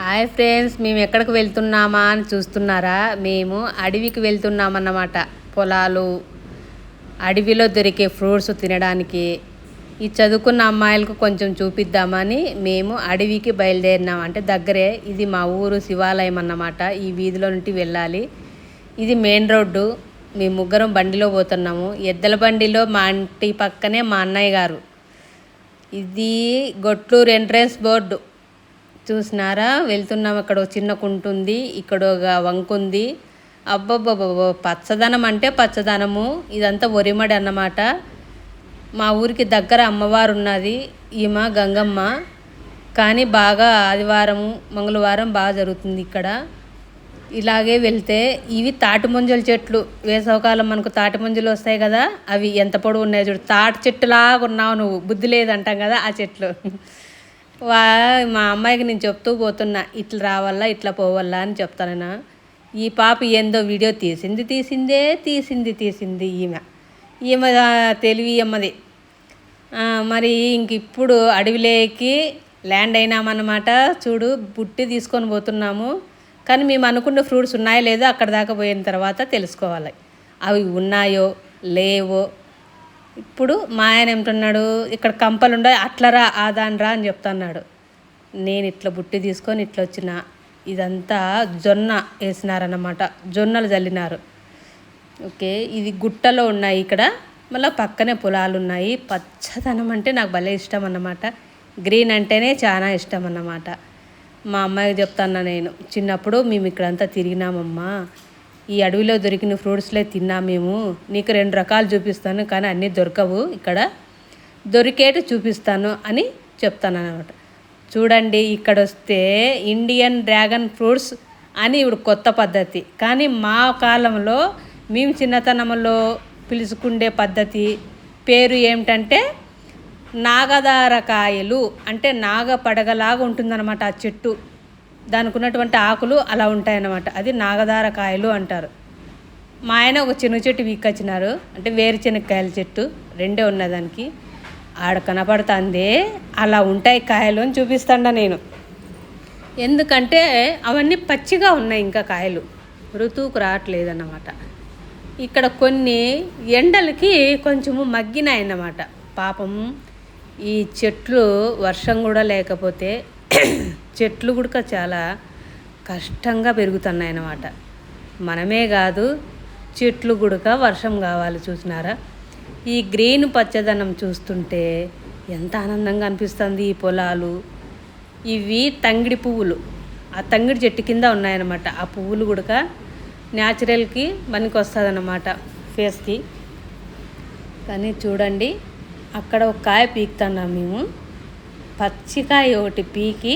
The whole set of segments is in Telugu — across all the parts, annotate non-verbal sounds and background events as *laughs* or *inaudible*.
హాయ్ ఫ్రెండ్స్ మేము ఎక్కడికి వెళ్తున్నామా అని చూస్తున్నారా? మేము అడవికి వెళ్తున్నామన్నమాట. పొలాలు అడవిలో దొరికే ఫ్రూట్స్ తినడానికి. ఈ చదువుకున్న అమ్మాయిలకు కొంచెం చూపిద్దామని మేము అడవికి బయలుదేరినాం. అంటే దగ్గరే ఇది మా ఊరు శివాలయం అన్నమాట. ఈ వీధిలో నుండి వెళ్ళాలి. ఇది మెయిన్ రోడ్డు. మేము ముగ్గురం బండిలో పోతున్నాము. ఎద్దల బండిలో మా ఇంటి పక్కనే మా అన్నయ్య గారు. ఇది గొట్లూరు ఎంట్రన్స్ బోర్డు. చూసినారా? వెళ్తున్నాం అక్కడ ఒక చిన్న కుంట ఉంది ఇక్కడ ఒక వంక ఉంది పచ్చదనం అంటే పచ్చదనము. ఇదంతా ఒరిమడి అన్నమాట. మా ఊరికి దగ్గర అమ్మవారు ఉన్నది ఈమె గంగమ్మ. కానీ బాగా ఆదివారం మంగళవారం బాగా జరుగుతుంది ఇక్కడ. ఇలాగే వెళ్తే ఇవి తాటి చెట్లు. వేసవకాలం మనకు తాటిముంజులు వస్తాయి కదా అవి ఎంత పొడవు ఉన్నాయి చూడు. తాటి చెట్టులాగా ఉన్నావు నువ్వు. బుద్ధి లేదంటాం కదా ఆ చెట్లు. వా మా అమ్మాయికి నేను చెప్తూ పోతున్నా ఇట్లా రావాలా ఇట్లా పోవాలా అని చెప్తాను ఈ పాప ఏందో వీడియో తీసింది తీసిందే తీసింది తీసింది ఈమె. ఈమె తెలివి అమ్మది. మరి ఇంక ఇప్పుడు అడవిలోకి ల్యాండ్ అయినామన్నమాట. చూడు బుట్టి తీసుకొని పోతున్నాము. కానీ మేము అనుకున్న ఫ్రూట్స్ ఉన్నాయో లేదో అక్కడ దాకా పోయిన తర్వాత తెలుసుకోవాలి. అవి ఉన్నాయో లేవో ఇప్పుడు మా ఆయన ఏమిటన్నాడు ఇక్కడ కంపలు ఉండే అట్లరా ఆదాన్రా అని చెప్తున్నాడు. నేను ఇట్లా బుట్టి తీసుకొని ఇట్లా వచ్చిన ఇదంతా జొన్న వేసినారన్నమాట జొన్నలు చల్లినారు ఓకే ఇది గుట్టలో ఉన్నాయి ఇక్కడ మళ్ళీ పక్కనే పొలాలు ఉన్నాయి. పచ్చదనం అంటే నాకు భలే ఇష్టం అన్నమాట. గ్రీన్ అంటేనే చాలా ఇష్టం అన్నమాట. మా అమ్మాయికి చెప్తాను నేను చిన్నప్పుడు మేము ఇక్కడంతా తిరిగినామమ్మా ఈ అడవిలో దొరికిన ఫ్రూట్స్లే తిన్నాం మేము. నీకు రెండు రకాలు చూపిస్తాను కానీ అన్నీ దొరకవు ఇక్కడ. దొరికేటి చూపిస్తాను అని చెప్తాను అనమాట చూడండి ఇక్కడ వస్తే ఇండియన్ డ్రాగన్ ఫ్రూట్స్ అని ఇప్పుడు కొత్త పద్ధతి. కానీ మా కాలంలో మేము చిన్నతనంలో పిలుచుకుండే పద్ధతి పేరు ఏమిటంటే నాగదారకాయలు. అంటే నాగ పడగలాగా ఉంటుందన్నమాట ఆ చెట్టు. దానికి ఉన్నటువంటి ఆకులు అలా ఉంటాయన్నమాట. అది నాగదారకాయలు అంటారు. మా ఆయన ఒక చిన్న చెట్టు వీక్కొచ్చినారు. అంటే వేరుచెనక్కాయల చెట్టు రెండే ఉన్న దానికి. ఆడ కనపడుతుందే అలా ఉంటాయి కాయలు అని చూపిస్తాండా నేను. ఎందుకంటే అవన్నీ పచ్చిగా ఉన్నాయి ఇంకా కాయలు. ఋతువుకు రావట్లేదన్నమాట. ఇక్కడ కొన్ని ఎండలకి కొంచెము మగ్గినాయన్నమాట. పాపం ఈ చెట్లు వర్షం కూడా లేకపోతే చెట్లు కూడా చాలా కష్టంగా పెరుగుతున్నాయి అన్నమాట మనమే కాదు చెట్లు గుడక వర్షం కావాలి చూసినారా? ఈ గ్రీన్ పచ్చదనం చూస్తుంటే ఎంత ఆనందంగా అనిపిస్తుంది ఈ పొలాలు. ఇవి తంగిడి పువ్వులు. ఆ తంగిడి చెట్టు కింద ఉన్నాయన్నమాట. ఆ పువ్వులు కూడా న్యాచురల్కి మనకి వస్తుంది అన్నమాట ఫేస్కి. కానీ చూడండి అక్కడ ఒక కాయ పీకుతున్నాం మేము. పచ్చికాయ ఒకటి పీకి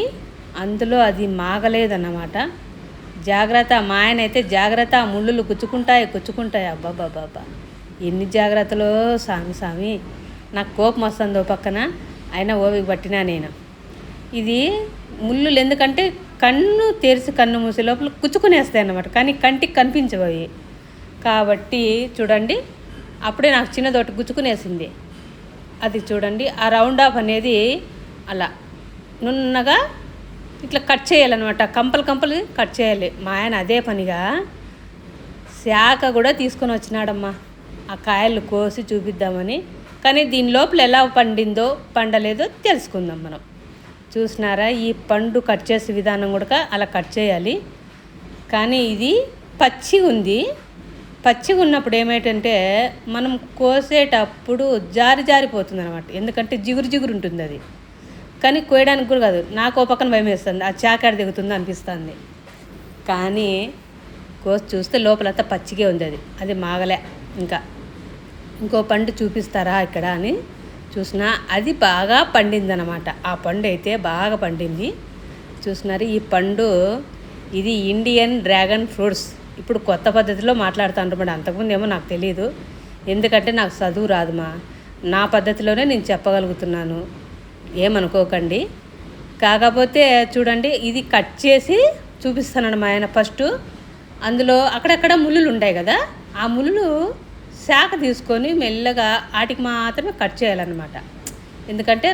అందులో అది మాగలేదన్నమాట. జాగ్రత్త మా ఆయన అయితే జాగ్రత్త ఆ ముళ్ళులు గుచ్చుకుంటాయి గుచ్చుకుంటాయి. అబ్బాబాబా ఎన్ని జాగ్రత్తలో స్వామి స్వామి. నాకు కోపం వస్తుంది ఓ పక్కన. అయినా ఓవికి పట్టినా నేను. ఇది ముళ్ళులు ఎందుకంటే కన్ను తెరిచి కన్ను మూసే లోపల కుచ్చుకునేస్తాయి అన్నమాట. కానీ కంటికి కనిపించవు కాబట్టి చూడండి అప్పుడే నాకు చిన్నదోటి గుచ్చుకునేసింది. అది చూడండి ఆ రౌండ్ ఆఫ్ అనేది అలా నున్నగా ఇట్లా కట్ చేయాలన్నమాట. కంపలు కంపలు కట్ చేయాలి. మా ఆయన అదే పనిగా శాఖ కూడా తీసుకొని వచ్చినాడమ్మా. ఆ కాయలు కోసి చూపిద్దామని. కానీ దీని లోపల ఎలా పండిందో పండలేదో తెలుసుకుందాం మనం. చూసినారా? ఈ పండు కట్ చేసే విధానం కూడా అలా కట్ చేయాలి. కానీ ఇది పచ్చి ఉంది. పచ్చిగా ఉన్నప్పుడు ఏమైటంటే మనం కోసేటప్పుడు జారి జారిపోతుంది అనమాట ఎందుకంటే జిగురు జిగురు ఉంటుంది అది. కానీ కోయడానికి కూడా కాదు. నాకు ఓ పక్కన భయం వేస్తుంది. ఆ చాకాడ దిగుతుంది అనిపిస్తుంది. కానీ కోసి చూస్తే లోపలంతా పచ్చిగే ఉంది అది. అది మాగలే ఇంకా. ఇంకో పండు చూపిస్తారా ఇక్కడ అని చూసినా అది బాగా పండిందనమాట ఆ పండు అయితే బాగా పండింది. చూసినారు ఈ పండు ఇది ఇండియన్ డ్రాగన్ ఫ్రూట్స్. ఇప్పుడు కొత్త పద్ధతిలో మాట్లాడుతాను మరి. అంతకుముందు ఏమో నాకు తెలియదు ఎందుకంటే నాకు చదువు రాదు మా నా పద్ధతిలోనే నేను చెప్పగలుగుతున్నాను. ఏమనుకోకండి. కాకపోతే చూడండి ఇది కట్ చేసి చూపిస్తానండి మా ఆయన ఫస్ట్. అందులో అక్కడక్కడ ముళ్ళులు ఉంటాయి కదా ఆ ముళ్ళు శాఖ తీసుకొని మెల్లగా వాటికి మాత్రమే కట్ చేయాలన్నమాట. ఎందుకంటే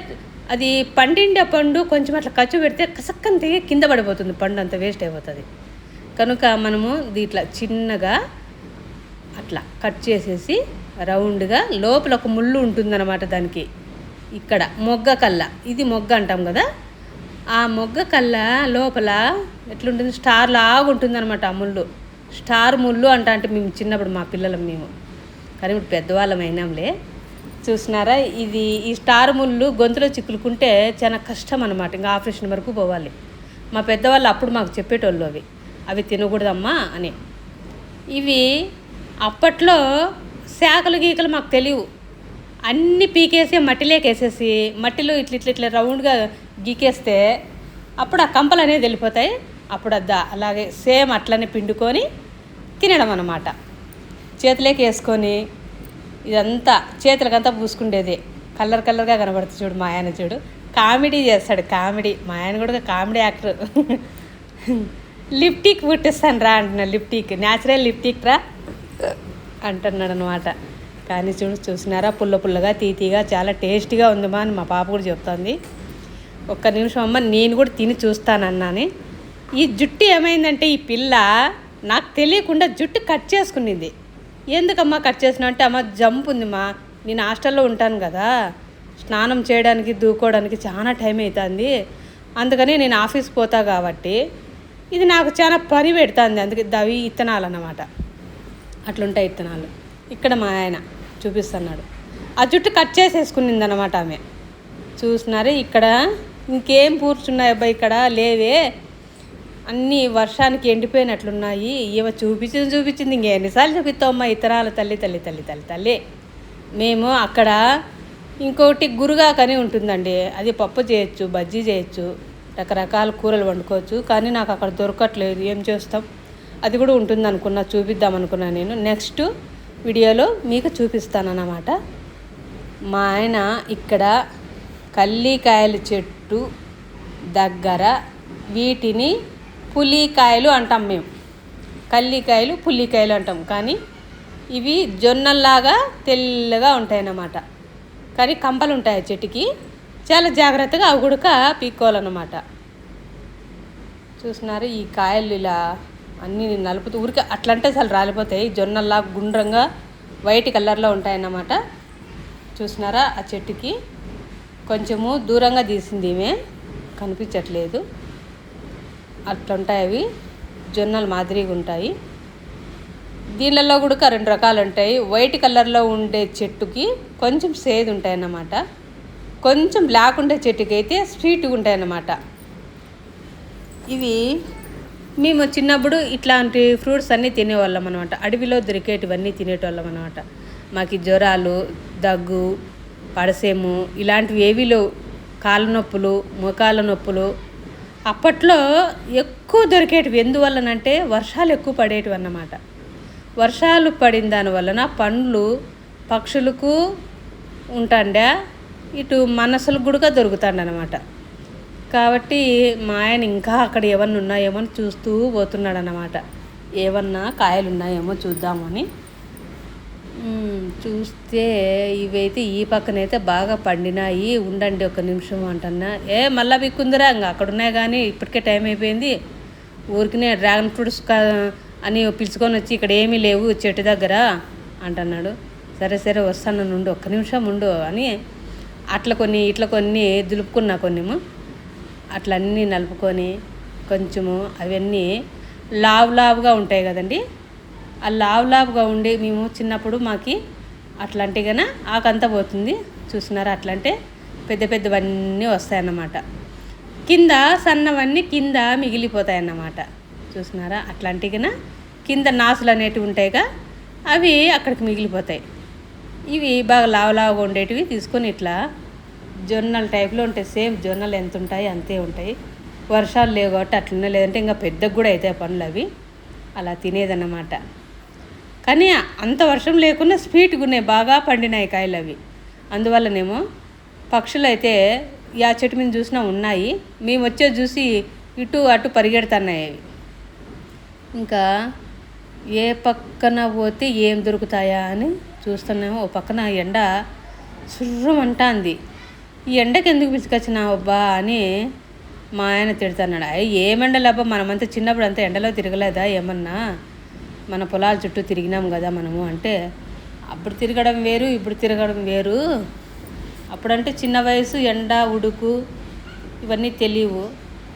అది పండిండే పండు కొంచెం అట్లా ఖర్చు పెడితే కసక్కని తెగి కింద పడిపోతుంది పండు అంత వేస్ట్ అయిపోతుంది. కనుక మనము దీంట్లో చిన్నగా అట్లా కట్ చేసేసి రౌండ్గా లోపల ఒక ముళ్ళు ఉంటుందన్నమాట దానికి. ఇక్కడ మొగ్గ కళ్ళ. ఇది మొగ్గ అంటాం కదా? ఆ మొగ్గ కళ్ళ లోపల ఎట్లుంటుంది? స్టార్ లాగా ఉంటుందన్నమాట ఆ ముళ్ళు. స్టార్ ముళ్ళు అంట అంటే మేము చిన్నప్పుడు మా పిల్లలం మేము. కానీ ఇప్పుడు పెద్దవాళ్ళం అయినాంలే. చూసినారా? ఇది ఈ స్టార్ ముళ్ళు గొంతులో చిక్కులుకుంటే చాలా కష్టం అనమాట ఇంకా ఆపరేషన్ వరకు పోవాలి. మా పెద్దవాళ్ళు అప్పుడు మాకు చెప్పేటోళ్ళు అవి. అవి తినకూడదమ్మా అని. ఇవి అప్పట్లో శాఖలు గీకలు మాకు తెలియవు. అన్ని పీకేసి మట్టిలోకి వేసేసి మట్టిలో ఇట్ల ఇట్ల ఇట్లా రౌండ్గా గీకేస్తే అప్పుడు ఆ కంపలు అనేది వెళ్ళిపోతాయి అప్పుడు అద్దా అలాగే సేమ్ అట్లనే పిండుకొని తినడం అన్నమాట. చేతిలోకి వేసుకొని ఇదంతా చేతులకంతా పూసుకుండేది. కలర్ కలర్గా కనబడుతుంది చూడు మా ఆయన చూడు. కామెడీ చేస్తాడు కామెడీ. మా ఆయన కూడా కామెడీ యాక్టర్. లిప్టిక్ పుట్టిస్తాను రా అంటున్నా లిప్టిక్. న్యాచురల్ లిప్టిక్ రా అంటున్నాడు అనమాట కానీ చూడు చూసినారా? పుల్ల పుల్లగా తీతీగా చాలా టేస్టీగా ఉందమ్మా అని మా పాప కూడా చెప్తుంది. ఒక్క నిమిషం అమ్మ నేను కూడా తిని చూస్తానన్నాని. ఈ జుట్టు ఏమైందంటే ఈ పిల్ల నాకు తెలియకుండా జుట్టు కట్ చేసుకునింది. ఎందుకమ్మా కట్ చేసిన అంటే అమ్మ జంప్ ఉందిమా నేను హాస్టల్లో ఉంటాను కదా. స్నానం చేయడానికి దూకోవడానికి చాలా టైం అవుతుంది అందుకని నేను ఆఫీస్కి పోతా కాబట్టి ఇది నాకు చాలా పని పెడుతుంది. అందుకే దవి ఇత్తనాలు అన్నమాట. అట్లుంటాయి ఇత్తనాలు. ఇక్కడ మా ఆయన చూపిస్తున్నాడు. ఆ జుట్టు కట్ చేసేసుకునింది అనమాట ఆమె. చూసినారే ఇక్కడ ఇంకేం పూర్చున్నాయి అబ్బాయి ఇక్కడ? లేవే. అన్నీ వర్షానికి ఎండిపోయినట్లున్నాయి. ఈమె చూపించింది చూపించింది ఇంకెన్నిసార్లు చూపిస్తామమ్మా ఇతరాల తల్లి తల్లి తల్లి తల్లి తల్లి. మేము అక్కడ ఇంకోటి గురుగాకని ఉంటుందండి. అది పప్పు చేయొచ్చు బజ్జీ చేయొచ్చు రకరకాల కూరలు వండుకోవచ్చు. కానీ నాకు అక్కడ దొరకట్లేదు. ఏం చేస్తాం? అది కూడా ఉంటుంది అనుకున్నా చూపిద్దాం అనుకున్నా నేను. నెక్స్ట్ వీడియోలో మీకు చూపిస్తానన్నమాట. మా ఆయన ఇక్కడ కల్లికాయల చెట్టు దగ్గర వీటిని పులికాయలు అంటాం మేము. కల్లికాయలు పుల్లికాయలు అంటాం. కానీ ఇవి జొన్నల్లాగా తెల్లగా ఉంటాయి అన్నమాట కానీ కంపలు ఉంటాయి ఆ చెట్టుకి. చాలా జాగ్రత్తగా అవి కూడా పీక్కోవాలన్నమాట. చూసినారు ఈ కాయలు ఇలా అన్నీ నలుపుతూ ఊరికే అట్లంటే అసలు రాలిపోతాయి. జొన్నల్లా గుండ్రంగా వైట్ కలర్లో ఉంటాయన్నమాట. చూసినారా ఆ చెట్టుకి? కొంచెము దూరంగా తీసింది ఈమె. కనిపించట్లేదు. అట్లుంటాయి అవి. జొన్నలు మాదిరిగా ఉంటాయి. దీనిలలో కూడా రెండు రకాలు ఉంటాయి. వైట్ కలర్లో ఉండే చెట్టుకి కొంచెం సేదు ఉంటాయి అన్నమాట కొంచెం బ్లాక్ ఉండే చెట్టుకి అయితే స్వీట్గా ఉంటాయి అన్నమాట ఇవి మేము చిన్నప్పుడు ఇట్లాంటి ఫ్రూట్స్ అన్నీ తినేవాళ్ళం అనమాట అడవిలో దొరికేటివన్నీ తినేటోళ్ళం అనమాట మాకు జ్వరాలు దగ్గు పడసేము ఇలాంటివి ఏవిలో కాళ్ళ నొప్పులు మోకాళ్ళ నొప్పులు. అప్పట్లో ఎక్కువ దొరికేటివి ఎందువల్లనంటే వర్షాలు ఎక్కువ పడేటివి అన్నమాట. వర్షాలు పడిన దానివలన పండ్లు పక్షులకు ఉంటాండా ఇటు మనసులకు కూడా దొరుకుతాండనమాట కాబట్టి మా ఆయన ఇంకా అక్కడ ఏమన్నా ఉన్నాయేమో అని చూస్తూ పోతున్నాడు అన్నమాట ఏమన్నా కాయలు ఉన్నాయేమో చూద్దామని. చూస్తే ఇవైతే ఈ పక్కనైతే బాగా పండినాయి. ఉండండి ఒక నిమిషం అంటన్నా. ఏ మళ్ళా బిక్కుందిరా ఇంకా అక్కడ ఉన్నాయి కానీ ఇప్పటికే టైం అయిపోయింది. ఊరికినే డ్రాగన్ ఫ్రూట్స్ అని పిలుచుకొని వచ్చి ఇక్కడ ఏమీ లేవు చెట్టు దగ్గర అంటున్నాడు. సరే సరే వస్తాను నుండు ఒక్క నిమిషం ఉండు అని అట్లా కొన్ని ఇట్లా కొన్ని దులుపుకున్నా కొన్ని అట్లన్నీ నలుపుకొని కొంచెము అవన్నీ లావు లావుగా ఉంటాయి కదండి. ఆ లావు లావుగా ఉండి మేము చిన్నప్పుడు మాకి అట్లాంటి గన ఆకంతా పోతుంది. చూసినారా? అట్లంటే పెద్ద పెద్దవన్నీ వస్తాయన్నమాట. కింద సన్నవన్నీ కింద మిగిలిపోతాయన్నమాట. చూసినారా? అట్లాంటి కింద నాసులు అనేటివి ఉంటాయిగా అవి అక్కడికి మిగిలిపోతాయి. ఇవి బాగా లావు లావుగా ఉండేటివి తీసుకొని ఇట్లా జొన్నల టైప్లో ఉంటాయి. సేమ్ జొన్నలు ఎంత ఉంటాయి అంతే ఉంటాయి. వర్షాలు లేవు కాబట్టి అట్లనే లేదంటే ఇంకా పెద్దగా కూడా అవుతాయి పనులు అవి. అలా తినేదన్నమాట. కానీ అంత వర్షం లేకుండా స్వీట్గా ఉన్నాయి. బాగా పండినాయి కాయలు అవి. అందువల్లనేమో పక్షులు అయితే ఆ చెట్టు మీద చూసినా ఉన్నాయి. మేము వచ్చే చూసి ఇటు అటు పరిగెడుతున్నాయి అవి. ఇంకా ఏ పక్కన పోతే ఏం దొరుకుతాయా అని చూస్తున్నాము. ఓ పక్కన ఎండ సుర్రమంటాంది. ఈ ఎండకి ఎందుకు పిలుచుకొచ్చినావు అబ్బా అని మా ఆయన తిడుతున్నాడు. అయ్యి ఏమెండలబ్బా మనమంతా చిన్నప్పుడు అంతా ఎండలో తిరగలేదా ఏమన్నా? మన పొలాల చుట్టూ తిరిగినాం కదా మనము అంటే అప్పుడు తిరగడం వేరు ఇప్పుడు తిరగడం వేరు. అప్పుడంటే చిన్న వయసు ఎండ ఉడుకు ఇవన్నీ తెలియవు.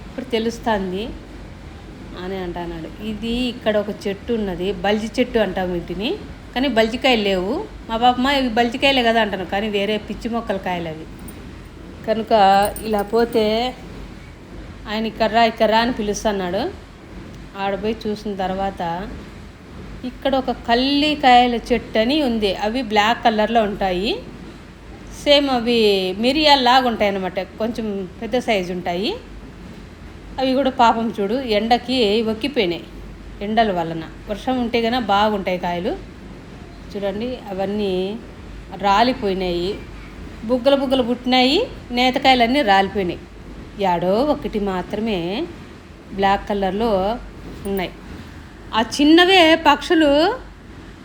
ఇప్పుడు తెలుస్తుంది అని అంటున్నాడు. ఇది ఇక్కడ ఒక చెట్టు ఉన్నది బల్జి చెట్టు అంటాం వీటిని. కానీ బల్జికాయలు లేవు. మా పాపమ్మ ఇవి బల్జికాయలే కదా అంటాను కానీ వేరే పిచ్చి మొక్కల కాయలు అవి. కనుక ఇలా పోతే ఆయన కర్రా కర్రా అని పిలుస్తున్నాడు. ఆడపోయి చూసిన తర్వాత ఇక్కడ ఒక కల్లికాయల చెట్టు అని ఉంది. అవి బ్లాక్ కలర్లో ఉంటాయి. సేమ్ అవి మిరియాల్లాగా ఉంటాయి అన్నమాట కొంచెం పెద్ద సైజు ఉంటాయి. అవి కూడా పాపం చూడు ఎండకి ఒక్కిపోయినాయి ఎండల వలన. వర్షం ఉంటే కన్నా బాగుంటాయి కాయలు. చూడండి అవన్నీ రాలిపోయినాయి. బుగ్గలు బుగ్గలు పుట్టినాయి నేతకాయలన్నీ రాలిపోయినాయి. యాడో ఒకటి మాత్రమే బ్లాక్ కలర్లో ఉన్నాయి. ఆ చిన్నవే పక్షులు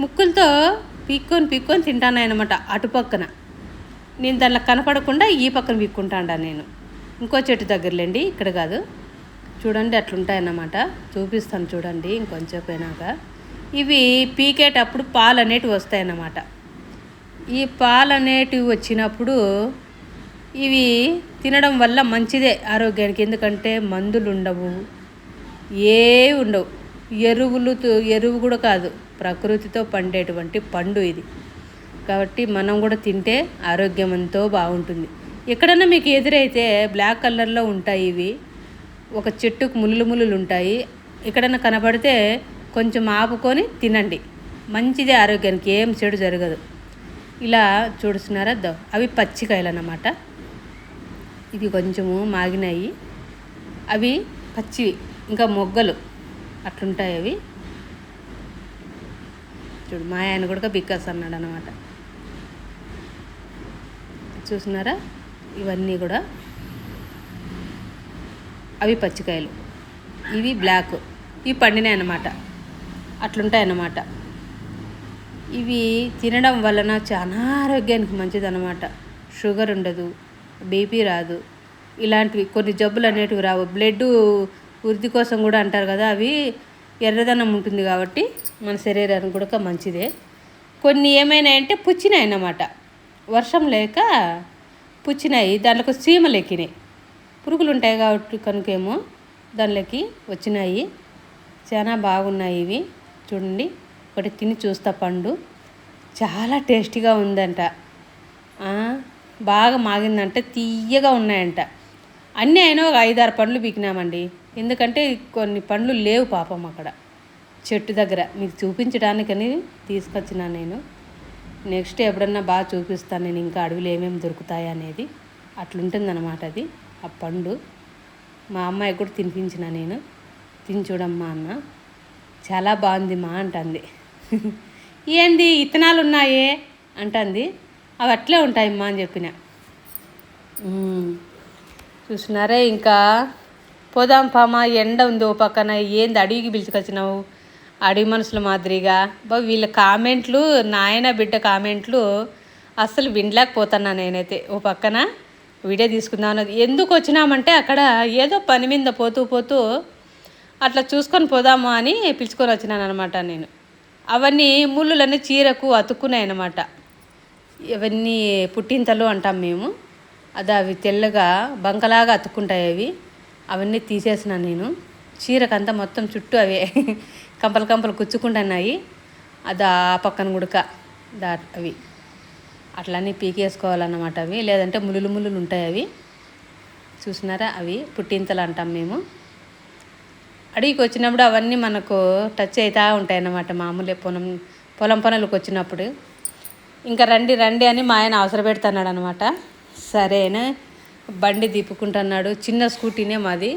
ముక్కులతో పీక్కొని పీక్కొని తింటానాయనమాట అటుపక్కన నేను దానిలో కనపడకుండా ఈ పక్కన పీక్కుంటాడా నేను. ఇంకో చెట్టు దగ్గరలేండి ఇక్కడ కాదు. చూడండి అట్లుంటాయన్నమాట. చూపిస్తాను చూడండి ఇంకొంచెం పోయినాక. ఇవి పీకేటప్పుడు పాలు అనేటివి వస్తాయన్నమాట. ఈ పాలు అనేటివి వచ్చినప్పుడు ఇవి తినడం వల్ల మంచిదే ఆరోగ్యానికి. ఎందుకంటే మందులు ఉండవు ఏ ఉండవు. ఎరువులు ఎరువు కూడా కాదు. ప్రకృతితో పండేటువంటి పండు ఇది. కాబట్టి మనం కూడా తింటే ఆరోగ్యం ఎంతో బాగుంటుంది. ఎక్కడన్నా మీకు ఎదురైతే బ్లాక్ కలర్లో ఉంటాయి ఇవి. ఒక చెట్టుకు ముళ్ళు ముళ్ళులు ఉంటాయి. ఎక్కడన్నా కనబడితే కొంచెం ఆపుకొని తినండి. మంచిదే ఆరోగ్యానికి. ఏం చెడు జరగదు. ఇలా చూడుస్తున్నారా దో అవి పచ్చికాయలు అన్నమాట ఇవి కొంచెము మాగినాయి. అవి పచ్చివి ఇంకా మొగ్గలు అట్లుంటాయి అవి. చూడు మా ఆయన కూడా బిక్కస్ అన్నాడు అనమాట చూస్తున్నారా? ఇవన్నీ కూడా. అవి పచ్చికాయలు. ఇవి బ్లాక్. ఇవి పండినాయి అన్నమాట అట్లుంటాయి అన్నమాట ఇవి తినడం వలన చాలా ఆరోగ్యానికి మంచిది అనమాట షుగర్ ఉండదు బీపీ రాదు. ఇలాంటివి కొన్ని జబ్బులు అనేటివి రావు. బ్లడ్ వృద్ధి కోసం కూడా అంటారు కదా అవి ఎర్రదనం ఉంటుంది కాబట్టి మన శరీరానికి కూడా మంచిదే. కొన్ని ఏమైనా అంటే పుచ్చినాయి అన్నమాట. వర్షం లేక పుచ్చినాయి. దాంట్లో చీమలు ఎక్కినాయి పురుగులు ఉంటాయి కాబట్టి కనుకేమో దానిలోకి వచ్చినాయి. చాలా బాగున్నాయి ఇవి. చూడండి. ఒకటి తిని చూస్తా పండు. చాలా టేస్టీగా ఉందంట. బాగా మాగిందంట తీయగా ఉన్నాయంట. అన్నీ అయినా ఒక ఐదారు పండ్లు పీకినామండి. ఎందుకంటే కొన్ని పండ్లు లేవు పాపం అక్కడ. చెట్టు దగ్గర. మీకు చూపించడానికని తీసుకొచ్చిన నేను. నెక్స్ట్ ఎప్పుడన్నా బాగా చూపిస్తాను నేను ఇంకా అడవిలో ఏమేమి దొరుకుతాయి అనేది. అట్లుంటుందన్నమాట అది ఆ పండు. మా అమ్మాయి కూడా తినిపించిన నేను. తిని చూడమ్మా అన్న. చాలా బాగుంది మా అంటుంది. *laughs* ఏంది ఇత్తనాలు ఉన్నాయే అంటుంది. అవి అట్లే ఉంటాయమ్మా అని చెప్పిన. "ఉమ్, చూసినారే ఇంకా? పోదాం పామా ఎండ ఉంది ఓ పక్కన. ఏంది అడవికి పిలుచుకొచ్చినావు? అడవి మనుషుల మాదిరిగా. బా వీళ్ళ కామెంట్లు నాయన బిడ్డ కామెంట్లు అస్సలు వినలేకపోతున్నా నేనైతే. ఓ పక్కన వీడియో తీసుకుందాం అన్నది. ఎందుకు వచ్చినామంటే అక్కడ ఏదో పని మీద పోతూ పోతూ అట్లా చూసుకొని పోదాము అని పిలుచుకొని వచ్చినాను అనమాట నేను. అవన్నీ ముళ్ళులన్నీ చీరకు అతుక్కున్నాయి అన్నమాట. ఇవన్నీ పుట్టింతలు అంటాం మేము. అది అవి తెల్లగా బంకలాగా అతుక్కుంటాయి అవి. అవన్నీ తీసేసినాను నేను. చీరకంతా మొత్తం చుట్టూ అవే *laughs* కంపలు కంపలు కుచ్చుకుంటున్నాయి. అది ఆ పక్కన గుడక దా అవి. అట్లనే పీకేసుకోవాలన్నమాట అవి. లేదంటే ములులు ములులు ఉంటాయి అవి. చూసినారా? అవి పుట్టింతలు అంటాం మేము. అడవికి వచ్చినప్పుడు అవన్నీ మనకు టచ్ అవుతూ ఉంటాయి అన్నమాట మామూలే పొలం పొలం పనులకు వచ్చినప్పుడు. ఇంకా రండి రండి అని మా ఆయన అవసరం పెడుతున్నాడు అనమాట సరేనా బండి తిప్పుకుంటున్నాడు చిన్న స్కూటీనే మాది.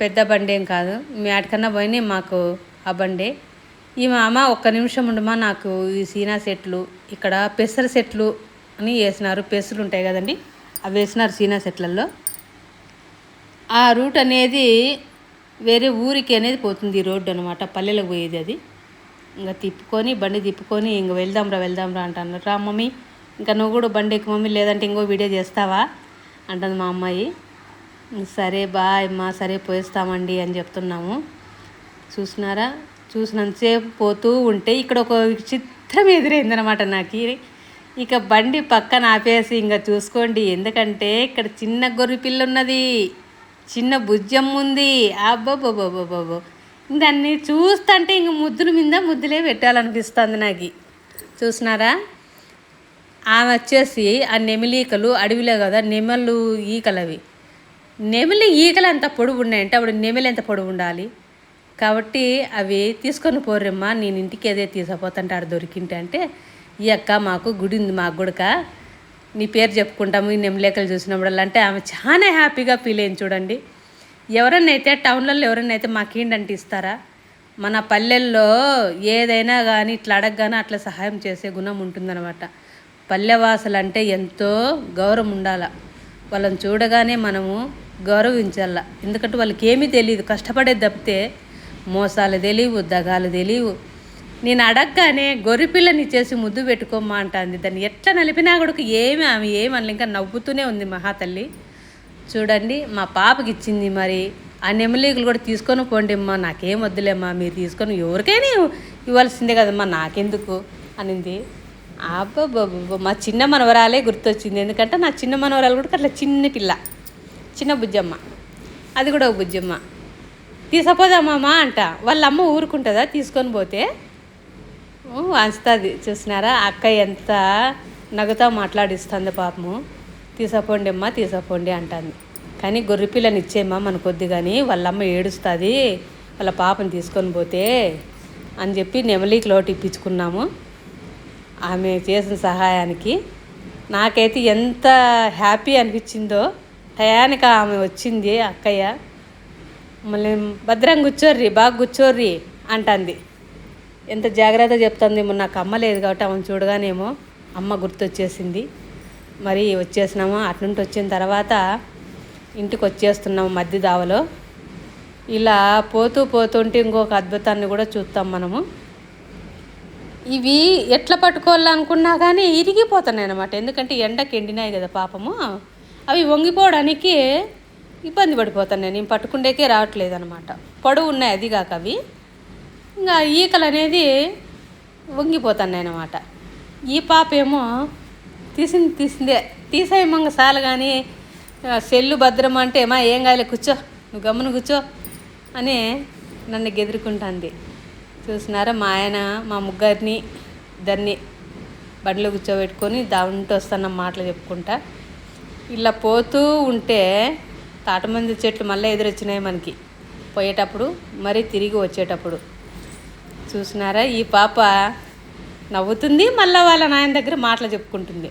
పెద్ద బండి ఏం కాదు. మీ ఆటికన్నా పోయినాయి మాకు ఆ బండి. ఈ మామ ఒక్క నిమిషం ఉండమా నాకు ఈ సీనా సెట్లు ఇక్కడ పెసర సెట్లు అని వేసినారు. పెసలు ఉంటాయి కదండి అవి వేసినారు సీనా సెట్లలో ఆ రూట్ అనేది వేరే ఊరికి అనేది పోతుంది ఈ రోడ్డు అనమాట పల్లెలకు పోయేది అది. ఇంకా తిప్పుకొని బండి తిప్పుకొని ఇంక వెళ్దాంరా వెళ్దాంరా అంటాను రా మమ్మీ ఇంకా నువ్వు కూడా బండి ఎక్కువ మమ్మీ లేదంటే ఇంకో వీడియో చేస్తావా? అంటుంది మా అమ్మాయి. సరే బాయ్ అమ్మా సరే పోయిస్తామండి అని చెప్తున్నాము. చూసినారా? చూసినంతసేపు పోతూ ఉంటే ఇక్కడ ఒక చిత్రం ఎదురైందనమాట నాకు. ఇక బండి పక్కన ఆపేసి ఇంకా చూసుకోండి. ఎందుకంటే ఇక్కడ చిన్న గొర్రె పిల్ల ఉన్నది. చిన్న భుజం ఉంది అబ్బబ్బబ్బబ్బబ్బో దాన్ని చూస్తుంటే ఇంక ముద్దుల మీద ముద్దులే పెట్టాలనిపిస్తుంది నాకు. చూసినారా? ఆమె వచ్చేసి ఆ నెమిలీకలు అడవిలో కదా నెమలు ఈకలు అవి నెమిలి ఈకలు ఎంత పొడుగు ఉన్నాయంటే అప్పుడు నెమిలి ఎంత పొడుగు ఉండాలి? కాబట్టి అవి తీసుకొని పోర్రమ్మా నేను ఇంటికి ఏదే తీసుకుపోతుంటే దొరికింటే అంటే ఈ అక్క మాకు గుడి ఉంది మాకు గుడక. నీ పేరు చెప్పుకుంటాము ఈ నెమలేకలు చూసినప్పుడల్లా అంటే ఆమె చాలా హ్యాపీగా ఫీల్ అయింది చూడండి. ఎవరన్నా అయితే టౌన్లలో ఎవరన్నా అయితే మాకేంటంటే ఇస్తారా? మన పల్లెల్లో ఏదైనా కానీ ఇట్లా అడగగానే అట్లా సహాయం చేసే గుణం ఉంటుందన్నమాట. పల్లెవాసులు అంటే ఎంతో గౌరవం ఉండాల. వాళ్ళని చూడగానే మనము గౌరవించాల. ఎందుకంటే వాళ్ళకి ఏమీ తెలియదు కష్టపడే తప్పితే మోసాలు తెలియవు దగాలు తెలియవు నేను అడగగానే గొర్రెపిల్లని చేసి ముద్దు పెట్టుకోమ్మా అంటుంది. దాన్ని ఎట్లా నలిపినా కూడా ఏమి ఆమె ఏమని ఇంకా నవ్వుతూనే ఉంది మహాతల్లి. చూడండి మా పాపకి ఇచ్చింది మరి. ఆ నెమలీకులు కూడా తీసుకొని పోండి అమ్మా. నాకేం వద్దులేమ్మా మీరు తీసుకొని ఎవరికైనా ఇవ్వాల్సిందే కదమ్మా. నాకెందుకు? అనింది. అబ్బబ్బబ్బ మా చిన్న మనవరాలే గుర్తొచ్చింది. ఎందుకంటే నా చిన్న మనవరాలు కూడా అట్లా చిన్న పిల్ల. చిన్న బుజ్జమ్మ. అది కూడా ఒక బుజ్జమ్మ. తీసుకుపోదామా అంట. వాళ్ళ అమ్మ ఊరుకుంటుందా? తీసుకొని పోతే వంచుతుంది చూసినారా? అక్క ఎంత నగతో మాట్లాడిస్తుంది పాపము. తీసపోండి అమ్మా తీసపోండి అంటుంది. కానీ గొర్రె పిల్లని ఇచ్చేమ్మా మన కొద్ది కానీ వాళ్ళమ్మ ఏడుస్తుంది. వాళ్ళ పాపని తీసుకొని పోతే అని చెప్పి నెమలీకి లోటు ఇప్పించుకున్నాము. ఆమె చేసిన సహాయానికి. నాకైతే ఎంత హ్యాపీ అనిపించిందో. టయానికి ఆమె వచ్చింది అక్కయ్య. మళ్ళీ భద్రం కూర్చోర్రి బాగా కూర్చోర్రి అంటుంది. ఎంత జాగ్రత్త చెప్తుంది నాకు అమ్మ లేదు కాబట్టి ఆమెను చూడగానేమో అమ్మ గుర్తొచ్చేసింది. మరి వచ్చేసినాము? అట్నుంటి వచ్చిన తర్వాత ఇంటికి వచ్చేస్తున్నాము మధ్య దావలో. ఇలా పోతూ పోతుంటే ఇంకొక అద్భుతాన్ని కూడా చూస్తాం మనము. ఇవి ఎట్లా పట్టుకోవాలనుకున్నా కానీ ఇరిగిపోతున్నాయి అనమాట ఎందుకంటే ఎండకి ఎండినాయి కదా పాపము. అవి వంగిపోవడానికి ఇబ్బంది పడిపోతున్నాయి. నేను పట్టుకుండేకే రావట్లేదు అనమాట పొడవు ఉన్నాయి అది కాక అవి. ఇంకా ఈకలు అనేది వంగిపోతున్నాయన్నమాట ఈ పాప ఏమో తీసింది. తీసిందే తీసేయమంగ సాలు కానీ సెల్లు భద్రం అంటే మా ఏం కాలే కూర్చో నువ్వు గమ్మున కూర్చో అని నన్ను గెదురుకుంటుంది. చూసినారా మా ఆయన మా ముగ్గురిని దాన్ని బండ్లు కూర్చోబెట్టుకొని దాంట్లో వస్తున్న మాటలు చెప్పుకుంటా. ఇలా పోతూ ఉంటే తాటమంది చెట్లు మళ్ళీ ఎదురొచ్చినాయి మనకి. పోయేటప్పుడు మరి తిరిగి వచ్చేటప్పుడు. చూసినారా? ఈ పాప నవ్వుతుంది మళ్ళీ వాళ్ళ నాయన దగ్గర మాటలు చెప్పుకుంటుంది.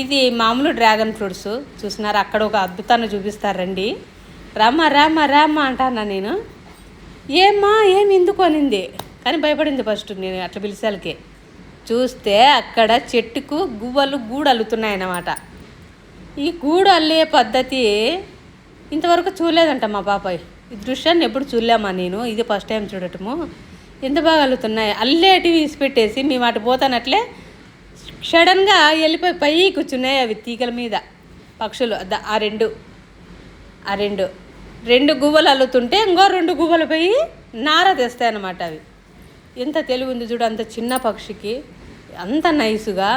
ఇది మామూలు డ్రాగన్ ఫ్రూట్స్. చూసినారా? అక్కడ ఒక అద్భుతాన్ని చూపిస్తారండి రామ్మ రామ్మ రామ్మ అంటానా నేను. ఏమ్మా ఏమి ఎందుకు అనింది? కానీ భయపడింది ఫస్ట్ నేను అట్లా పిలిచాలకి చూస్తే అక్కడ చెట్టుకు గువ్వలు గూడు అల్లుతున్నాయి అన్నమాట ఈ గూడు అల్లే పద్ధతి ఇంతవరకు చూడలేదంట మా పాపాయి ఈ దృశ్యాన్ని ఎప్పుడు చూడలేమా నేను? ఇది ఫస్ట్ టైం చూడటము. ఎంత బాగా అల్లుతున్నాయి. అల్లేటివి పెట్టేసి మేము అటు పోతానట్లే సడన్గా వెళ్ళిపోయి పై కూర్చున్నాయి అవి తీగల మీద. పక్షులు. ఆ రెండు. ఆ రెండు. రెండు గువ్వలు అల్లుతుంటే ఇంకో రెండు గువ్వలు పోయి నార తెస్తాయి అన్నమాట అవి. ఎంత తెలివి ఉంది చూడు అంత చిన్న పక్షికి. అంత నైసుగా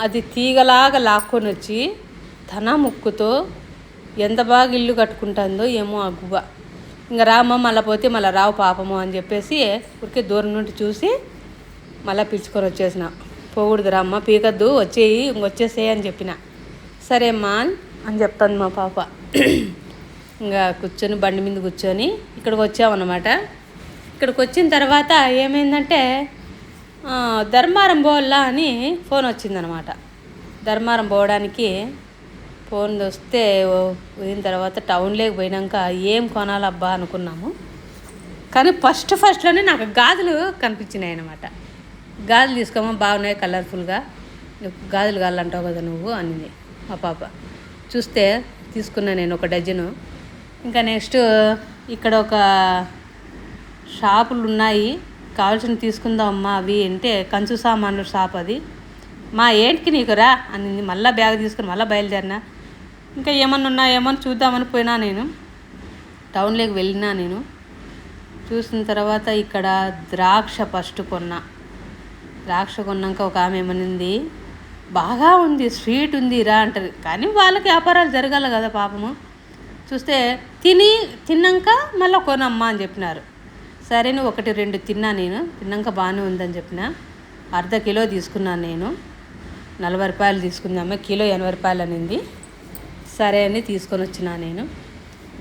అది తీగలాగా లాక్కొని వచ్చి తన ముక్కుతో ఎంత బాగా ఇల్లు కట్టుకుంటుందో ఏమో ఆ గువ్వ. ఇంకా రామ్మ మళ్ళీ పోతే మళ్ళీ రావు పాపము అని చెప్పేసి ఊరికే దూరం నుండి చూసి మళ్ళీ పిలుచుకొని వచ్చేసిన. పోకూడదు రామ్మ పీకద్దు వచ్చేయి ఇంకొచ్చేసేయి అని చెప్పిన. సరే అమ్మా అని చెప్తాను మా పాప. ఇంకా కూర్చొని బండి మీద కూర్చొని ఇక్కడికి వచ్చామన్నమాట. ఇక్కడికి వచ్చిన తర్వాత ఏమైందంటే ధర్మారం పోవాలా అని ఫోన్ వచ్చిందనమాట ధర్మారం పోవడానికి ఫోన్ వస్తే పోయిన తర్వాత టౌన్లోకి పోయినాక ఏం కొనాలబ్బా అనుకున్నాము. కానీ ఫస్ట్ ఫస్ట్లోనే నాకు గాజులు కనిపించినాయి అనమాట గాజులు తీసుకోమా బాగున్నాయి కలర్ఫుల్గా. గాజులు కావాలంటావు కదా నువ్వు అనింది మా పాప. చూస్తే తీసుకున్నా నేను ఒక డజను. ఇంకా నెక్స్ట్ ఇక్కడ ఒక షాపులు ఉన్నాయి. కావాల్సిన తీసుకుందాం అమ్మా అవి అంటే కంచు సామాన్లు షాప్ అది. మా ఏంటికి నీకు రా అనింది. మళ్ళీ బ్యాగ్ తీసుకుని మళ్ళీ బయలుదేరినా. ఇంకా ఏమన్నా ఉన్నాయేమో అని చూద్దామని పోయినా నేను. టౌన్లోకి వెళ్ళినా నేను. చూసిన తర్వాత ఇక్కడ ద్రాక్ష ఫస్ట్ కొన్నా. ద్రాక్ష కొన్నాక ఒక ఆమె ఏమనింది బాగా ఉంది స్వీట్ ఉంది రా అంటారు కానీ వాళ్ళకి వ్యాపారాలు జరగాలి కదా పాపము. చూస్తే తిని తిన్నాక మళ్ళీ కొనమ్మా అని చెప్పినారు. సరే నువ్వు ఒకటి రెండు తిన్నా నేను. తిన్నాక బాగానే ఉందని చెప్పిన. అర్ధ కిలో తీసుకున్నాను నేను. నలభై రూపాయలు తీసుకుందామే కిలో ఎనభై రూపాయలు అనింది. సరే అని తీసుకొని వచ్చినా నేను.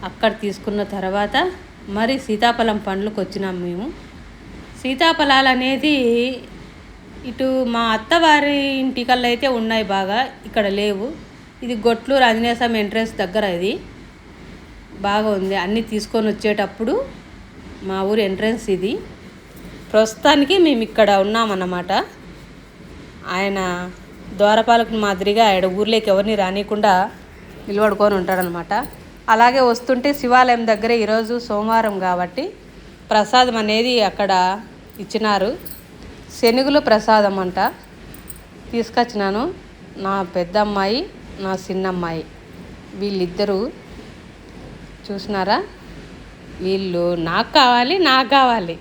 అక్కడ తీసుకున్న తర్వాత మరి సీతాఫలం పండ్లకు వచ్చినాం మేము. సీతాఫలాలు అనేది ఇటు మా అత్తవారి ఇంటికల్లా అయితే ఉన్నాయి బాగా ఇక్కడ లేవు. ఇది గొట్లూరు ఆంజనేయ స్వామి ఎంట్రన్స్ దగ్గర ఇది. బాగా ఉంది. అన్నీ తీసుకొని వచ్చేటప్పుడు మా ఊరు ఎంట్రన్స్ ఇది. ప్రస్తుతానికి మేము ఇక్కడ ఉన్నామన్నమాట. ఆయన ద్వారపాలకు మాదిరిగా ఆయన ఊర్లోకి ఎవరిని రానియకుండా నిలబడుకొని ఉంటాడనమాట. అలాగే వస్తుంటే శివాలయం దగ్గర ఈరోజు సోమవారం కాబట్టి ప్రసాదం అనేది అక్కడ ఇచ్చినారు. శనుగుల ప్రసాదం అంట. తీసుకొచ్చినాను. నా పెద్ద అమ్మాయి నా చిన్న అమ్మాయి వీళ్ళిద్దరూ చూసినారా? వీళ్ళు నాకు కావాలి నాకు కావాలి.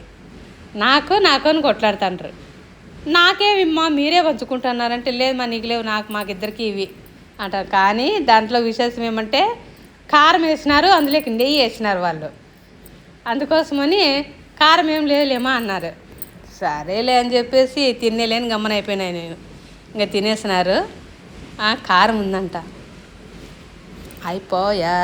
నాకు నాకు అని కొట్లాడుతుంటారు. నాకేమిమ్మా మీరే పంచుకుంటున్నారంటే లేదు మా నీకు లేవు నాకు మాకిద్దరికి ఇవి. అట. కానీ దాంట్లో విశేషం ఏమంటే కారం వేసినారు అందులోకి నెయ్యి వేసినారు వాళ్ళు. అందుకోసమని కారం ఏం లేదులేమా అన్నారు. సరేలే అని చెప్పేసి తినేలేని గమ్మనైపోయినాయి నేను. ఇంకా తినేసినారు. కారం ఉందంట. అయిపోయా.